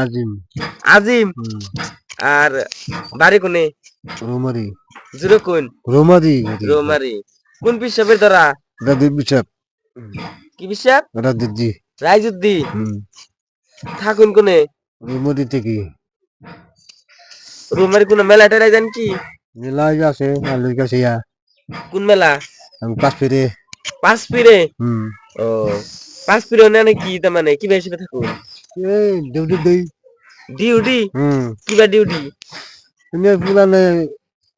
আজিম। আজিম? আর বাড়ি কোনে? রোমারি। জুরো কোন? রোমারি রোমারি। কোন পিসাবের ধরা রাদি বিচাপ কি রাদি রাইজুদ্দি? হুম। থাকুন কোনে? রোমারি থেকে। রোমারি কোন মেলা টেলাই জান কি মেলাই আছে আলুর কাছে কোন মেলা? আমি পাঁচ ফিরে। পাঁচ ও। পাঁচ পিরে মানে কি তার মানে কি থাকুন এই ডিউটি দেই। ডিউটি? কিবা ডিউটি? তুমি পুরানে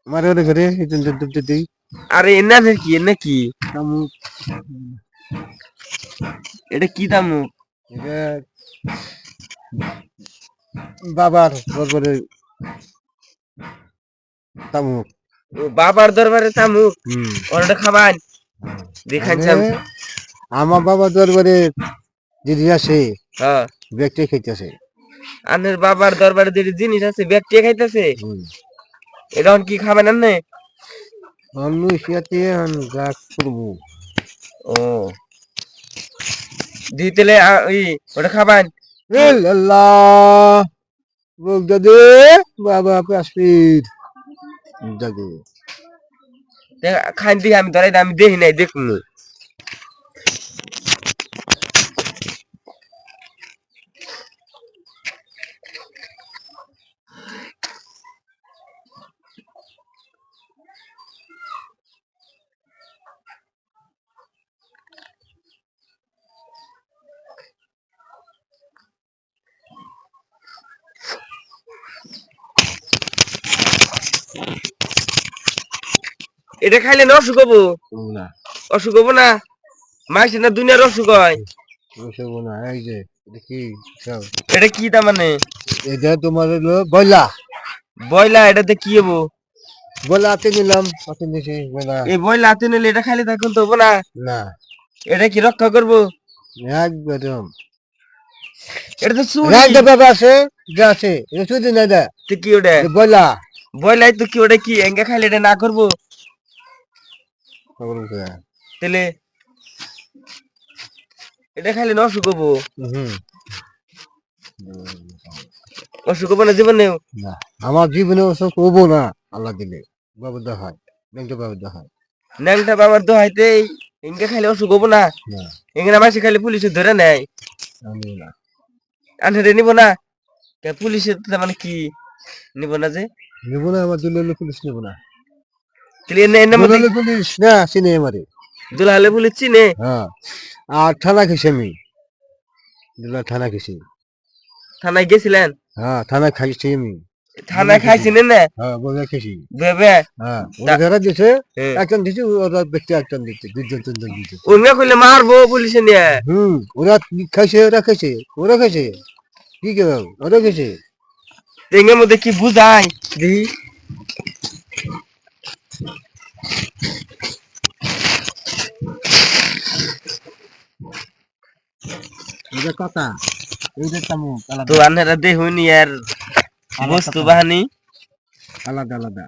মারে ওরে ইতন ডিউটি দেই। আরে এনা কি এনা কি? এটা কি এটা বাবার তারপরে তামু ও, বাবার দরবারে তামু হুম। ওটা খাবান? দেখান আমার বাবা দরবারে দিদি আছে হ্যাঁ। ব্যক্তি খাইতেছে। আনের বাবার দরবারে যে জিনিস আছে ব্যক্তি খাইতেছে? এটা এখন কি খাবেন আনে অন্য সিয়াতে গা করব। ও। দিতেলে ওই ওটা খাবান? আল্লাহ! বল দাদু বাবা কাশ্মীর দাদু দেখ- খান দিকে আমি ধরাই আমি দেখি নাই দেখুন। এটা খাইলে না অসুখ হব? না। অসুখ হব না? মাইস না দুনিয়ার অসুখ হয়? ওসব না এই যে দেখি এটা কি তার মানে এটা তোমার হলো বয়লা বয়লা এটাতে কি হব? বয়লা হাতে নিলাম হাতে নিছি বয়লা এই বয়লা হাতে নিলে এটা খাইলে থাকুন তো হব না? না। এটা কি রক্ষা করব? একদম। এটা তো চুরি। রাজ বাবা আছে যা আছে এটা না দা কি ওটা? বয়লা বয়লাই তো কি ওটা কি এঙ্গা খাইলে এটা না করব? তাহলে এটা খাইলে না অসুখ হব অসুখ হব না জীবনেও? না আমার জীবনে করব না আল্লাহ দিলে। হয় হয় ন্যাংটা বাবার এঙ্গা খাইলে অসুখ হব না? মাসে খাইলে পুলিশে ধরে নেয়। নিব না? পুলিশের মানে কি? নিব না যে? নিব না আমার দুলালে পুলিশ নেব না তাহলে এনে এনে মধ্যে দুলালে পুলিশ না চিনে আমারে। দুলাহলে পুলিশ চিনে? হ্যাঁ। আর থানা খেছি আমি। দুলা থানা খেছি থানায় গেছিলেন? হ্যাঁ থানা খাইছি আমি। না? হ্যাঁ বলে খেছি বেবে হ্যাঁ ওরা যারা দিছে। একজন দিছে ওরা ব্যক্তি একজন দুজন তিনজন কইলে মারবো পুলিশে নিয়ে। হুম ওরা কি খাইছে ওরা খাইছে ওরা খাইছে। কি কেউ ওরা খাইছে। এঙ্গের মধ্যে কি এটা কথা এইটা তামু আলাদা। তো আনহারা দেখুনি আর বস্তু বাহানি। আলাদা আলাদা।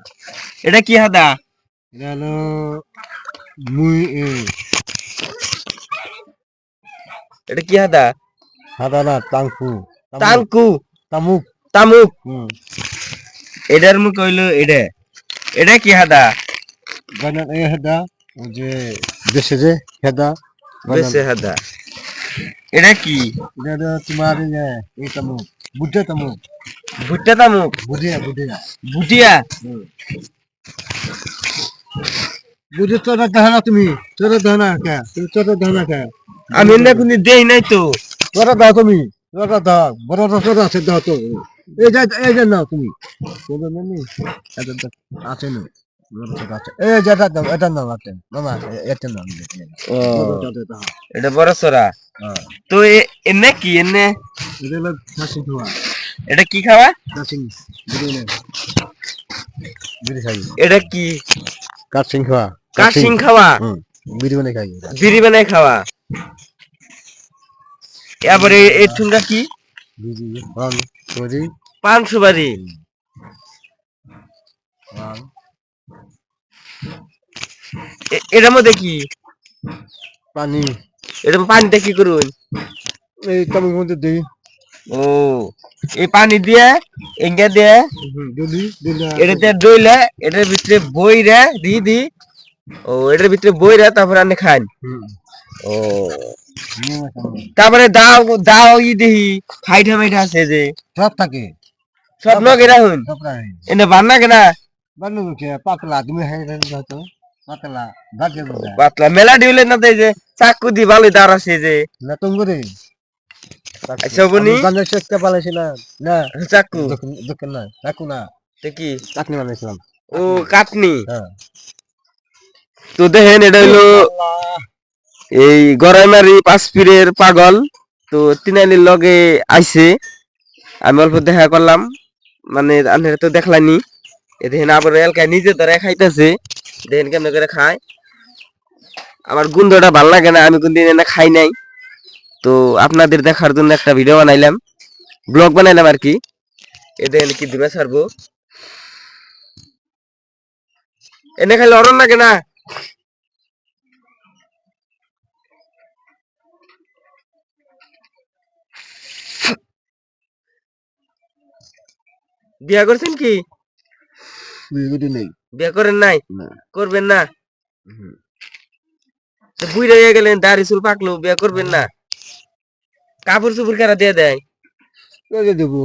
এটা কি হাদা? এটা হলো মুই এটা কি হাদা? সাদা না টাংফু তামুক, তামুক। এটার মুখ হইল এটা এটা কি হাদা? বানান এ হেদা যে দেশে যে হেদা বেশে হাদা। এটা কি? এটা তোমার এই তামুক বুদ্ধে তামুক। ভুট্টা তামুক? বুধিয়া বুধিয়া ভুটিয়া? বুঝে তোরা দেহ না তুমি তোরা দেহ না কে? তুমি তোরা দেহ না কে? আমি না কোন দেই নাই তো। তোরা দাও তুমি তোরা দাও বড় তোরা আছে দাও তো। এই যে এই যে নাও তুমি। তোরা না এটা দাও, আছে না। এটা বড় হ্যাঁ এটা বড় সরা তো এনে কি এনে? এটা খাওয়া। এটা কি খাওয়া? কাচিং বিড়ি নে বিড়ি খাই। এটা কি? কাচিং খাওয়া। কাশিং খাওয়া? বিড়ি বানাই খাই। বিড়ি বানাই খাওয়া এবারে এই ঠুঙ্গা কি? বিড়ি পান সরি পান সুপারি পান এ- এটার মধ্যে কি? পানি এটা পানিটা কি করুন? এই তামিল মধ্যে দিই। ও এই পানি দিয়ে এঙ্গা দিয়ে এটাতে ডইলে এটার ভিতরে বই রে দি দি ও এটার ভিতরে বই রে তারপরে আপনি খান। ও। তারপরে দাও দাও ই দেহি ফাইটা মাইটা আছে যে। সব থাকে। সব রাহুন সব রাখে এনে বান্না কেনা বানু কে? পাতলা তুমি হ্যাঁ হয়তো। পাতলা ভাগ্য বোঝা পাতলা মেলা ডিউলে না দেয় যে চাকু দি ভালোই দাঁড় আছে যে। না তুমি করে? আচ্ছা বনি গানে চেষ্টা পালাইছিলাম না। চাকু। দোকান না চাকু না। তো কি? চাকনি বানাইছিলাম। ও কাটনি। হ্যাঁ। তো দেখেন এটা হইল এই গড়াইমারি পাঁচপিরের পাগল, তো তিনালির লগে আইছে। আমি অল্প দেখা করলাম মানে আনহের তো দেখলানি দেখেন আবার এলকায় নিজে ধরে খাইতেছে দেখেন কেমন করে খায়। আমার গুন্ধটা ভালো লাগে না, আমি কোনদিন এনে খাই নাই। তো আপনাদের দেখার জন্য একটা ভিডিও বানাইলাম। ব্লগ বানাইলাম আর কি। এ দেখেন কি দূরে ছাড়বো। এনে খাইলে অরণ লাগে না। বিয়া করছেন কি? বিয়ে নেই। বিয়া করেন নাই? না। করবেন না? তো বুড়ি হয়ে গেলেন দাড়ি চুল পাকলো বিয়া করবেন না? কাপড় চুপুর কারা দিয়ে? দেয় দেবো।